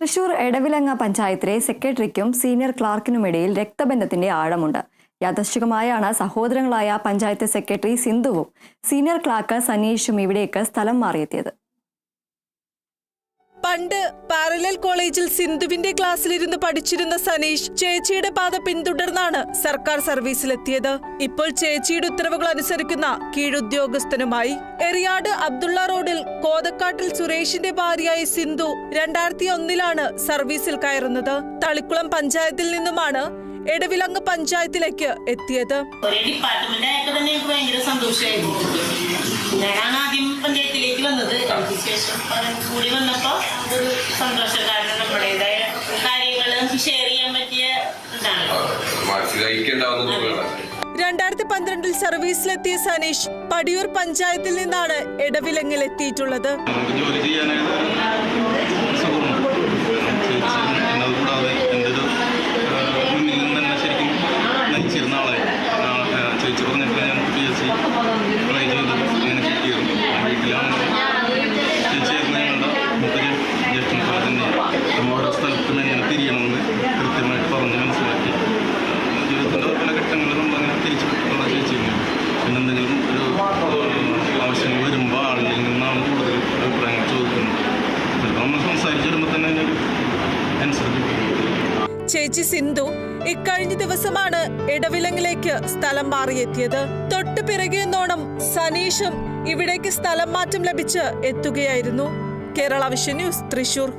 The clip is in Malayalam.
തൃശൂർ എടവിലങ്ങ പഞ്ചായത്തിലെ സെക്രട്ടറിക്കും സീനിയർ ക്ലാർക്കിനുമിടയിൽ രക്തബന്ധത്തിന്റെ ആഴമുണ്ട്. യാദർശികമായാണ് സഹോദരങ്ങളായ പഞ്ചായത്ത് സെക്രട്ടറി സിന്ധുവും സീനിയർ ക്ലാർക്ക് സനീഷും ഇവിടേക്ക് സ്ഥലം മാറിയെത്തിയത്. പണ്ട് പാരലൽ കോളേജിൽ സിന്ധുവിന്റെ ക്ലാസ്സിലിരുന്ന് പഠിച്ചിരുന്ന സനീഷ് ചേച്ചിയുടെ പാത പിന്തുടർന്നാണ് സർക്കാർ സർവീസിലെത്തിയത്. ഇപ്പോൾ ചേച്ചിയുടെ ഉത്തരവുകൾ അനുസരിക്കുന്ന കീഴുദ്യോഗസ്ഥനുമായി എറിയാട് അബ്ദുള്ള റോഡിൽ കോതക്കാട്ടിൽ സുരേഷിന്റെ ഭാര്യയായ സിന്ധു രണ്ടായിരത്തി ഒന്നിലാണ് സർവീസിൽ കയറുന്നത്. തളിക്കുളം പഞ്ചായത്തിൽ നിന്നുമാണ് എടവിലങ്ങ് പഞ്ചായത്തിലേക്ക് എത്തിയത്. സന്തോഷമായിരുന്നു ഞാനാണ് ആദ്യം പഞ്ചായത്തിലേക്ക് വന്നത്. അതിന് ശേഷം അവൻ കൂടി വന്നപ്പോ സന്തോഷം കാരണം കാര്യങ്ങൾ ഷെയർ ചെയ്യാൻ പറ്റിയ രണ്ടായിരത്തി പന്ത്രണ്ടിൽ സർവീസിലെത്തിയ സനീഷ് പടിയൂർ പഞ്ചായത്തിൽ നിന്നാണ് ഇടവിലങ്ങിൽ എത്തിയിട്ടുള്ളത് ജോലി ചെയ്യാനായിട്ട് ശരിക്കും നയിച്ചിരുന്ന ചേച്ചി ഞാൻ പി എസ് സി സ്ഥലത്തും എങ്ങനെ തിരിയണമെന്ന് കൃത്യമായിട്ട് പറഞ്ഞ് മനസ്സിലാക്കി. ജീവിതത്തിന്റെ പല ഘട്ടങ്ങളിൽ നമ്മളങ്ങനെ തിരിച്ചു ചേച്ചിയുണ്ട് പിന്നെ എന്തെങ്കിലും ഒരു ആവശ്യങ്ങൾ വരുമ്പോൾ ആളുകളിൽ നിന്നാണ് കൂടുതൽ അഭിപ്രായങ്ങൾ ചോദിക്കുന്നത്. ചിലപ്പോൾ നമ്മൾ സംസാരിച്ച് വരുമ്പോൾ തന്നെ അതിനൊരു ചേച്ചി സിന്ധു ഇക്കഴിഞ്ഞ ദിവസമാണ് ഇടവിലങ്ങിലേക്ക് സ്ഥലം മാറിയെത്തിയത്. തൊട്ടു പിറകെ എന്നോണം സനീഷും ഇവിടേക്ക് സ്ഥലം മാറ്റം ലഭിച്ച് എത്തുകയായിരുന്നു. Kerala Vision News Thrissur.